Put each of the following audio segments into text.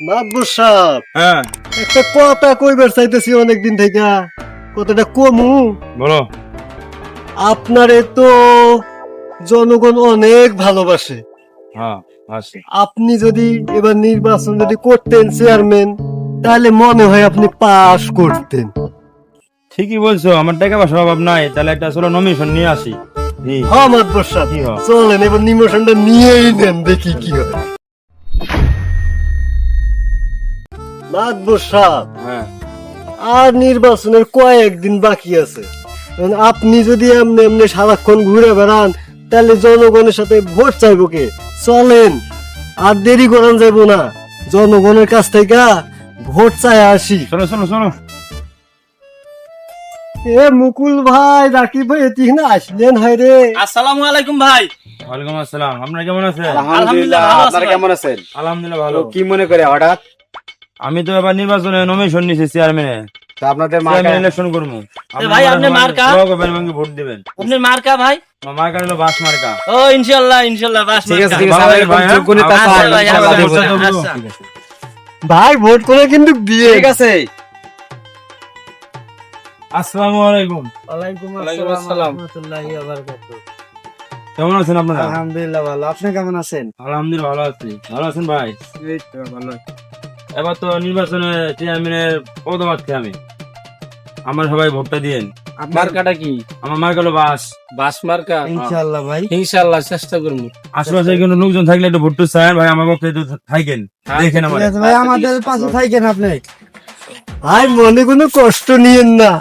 মাতবর সাহেব হ্যাঁ। একটা কথা কইবার চাইতেছি অনেকদিন থেকে। কথাটা কমু। বলো। আপনারে তো জনগণ অনেক ভালোবাসে। হ্যাঁ আপনি যদি এবার নির্বাচন যদি করতেন চেয়ারম্যান তাহলে মনে হয় আপনি পাস করতেন। ঠিকই বলছো আমার টাকা পয়সার অভাব নাই। তাহলে একটা চলো নমিশন নিয়ে আসি। হ্যাঁ সাহেব। চলেন এবার নিমোশনটা নিয়েই নেন দেখি কি হয়। মাতবর সাহেব হ্যাঁ। আর নির্বাচনের কয়েকদিন বাকি আছে। আপনি যদি এমনি এমনি সারাক্ষণ ঘুরে বেড়ান তাহলে জনগণের সাথে ভোট চাইব কে? চলেন আর দেরি করান যাইবো না। জনগণের কাছ থেকে ভোট চাই আসি। চলো চলো চলো এ মুকুল ভাই রাকিব ভাই এতিখানে আসলেন হায় রে। আসসালামু আলাইকুম ভাই। ওয়ালাইকুম আসসালাম। আপনারা কেমন আছেন? আলহামদুলিল্লাহ, আপনারা কেমন আছেন? আলহামদুলিল্লাহ ভালো। কি মনে করে হঠাৎ? আমি তো এবার নির্বাচনে নমিশন নিয়েছি চেয়ারম্যানে তা আপনাদের মা চেয়ারম্যান ইলেকশন করব। ভাই, আপনি মার্কা? ভোট দিবেন। আপনার মার্কা ভাই? মার্কা হলো বাস মার্কা ও ইনশাআল্লাহ ইনশাআল্লাহ বাস ঠিক আছে ঠিক আছে ভাই, নেতা আচ্ছা, আচ্ছা। আচ্ছা। ভাই ভোট করে কিন্তু দিয়ে। ঠিক আছে। আসসালামু আলাইকুম। ওয়ালাইকুম আসসালাম। রহমতুল্লাহি ওয়া বারাকাতুহু। কেমন আছেন আপনারা? আলহামদুলিল্লাহ ভালো। আপনি কেমন আছেন? আলহামদুলিল্লাহ ভালো আছি। ভালো আছেন ভাই? এবার তো নির্বাচনে চেয়ারম্যানের পদপ্রার্থী আমি। আমার সবাই ভোটটা দিয়েন মার্কাটা কি? আমার মার্কা হলো বাস। বাস মার্কা? ইনশাআল্লাহ ভাই। ইনশাআল্লাহ চেষ্টা করব। আশেপাশে কোনো লোকজন থাকলে একটু চান ভাই আমার পক্ষে একটু থাকেন। দেখেন আমার। ভাই আমাদের পাশে থাকেন আপনি। ভাই মনে কোনো কষ্ট নিয়েন না।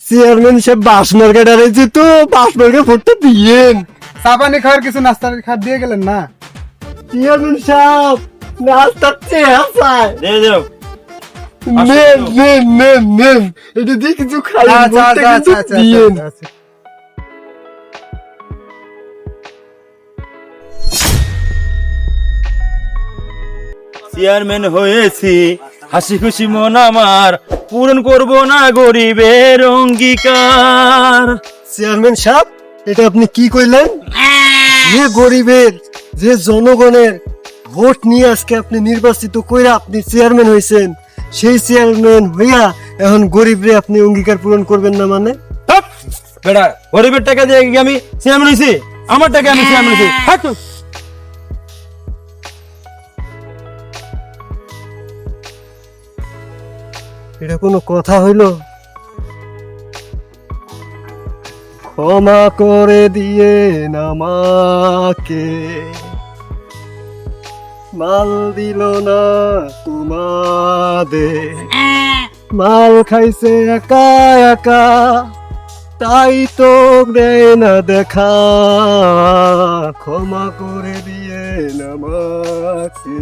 চেয়ারম্যান সাহেব বাস মার্কেট আড়াইছে তো বাস মার্কেট ভোটটা দিয়েন। চাপানি খাওয়ার কিছু নাস্তা খাট দিয়ে গেলেন না? চেয়ারম্যান সাহেব! নাস্তার চেহারা চায় দিয়ে দাও নেন নেন নেন নেন এটা দিয়ে কিছু খাই আচ্ছা, আচ্ছা, আচ্ছা, আচ্ছা, আচ্ছা। চেয়ারম্যান হয়েছি হাসি খুশি মন আমার পূরণ করব না গরিবের অঙ্গীকার। চেয়ারম্যান সাহেব এটা আপনি কি কইলেন? যে গরিবের যে জনগণের ভোট নিয়ে আজকে আপনি নির্বাচিত কইরা আপনি চেয়ারম্যান হয়েছেন সেই চেয়ারম্যান হইয়া এখন গরিবরে আপনি অঙ্গীকার পূরণ করবেন না মানে! বেটা গরিবের টাকা দিয়ে আমি চেয়ারম্যান হয়েছি আমার টাকা আমি চেয়ারম্যান হয়েছি এটা কোনো কথা হইল? ক্ষমা করে দিয়ে আমাকে মাল দিল না তোমাদের। মাল খাইছে একা একা তাই তো দেয় না দেখা। ক্ষমা করে দিয়ে আমাকে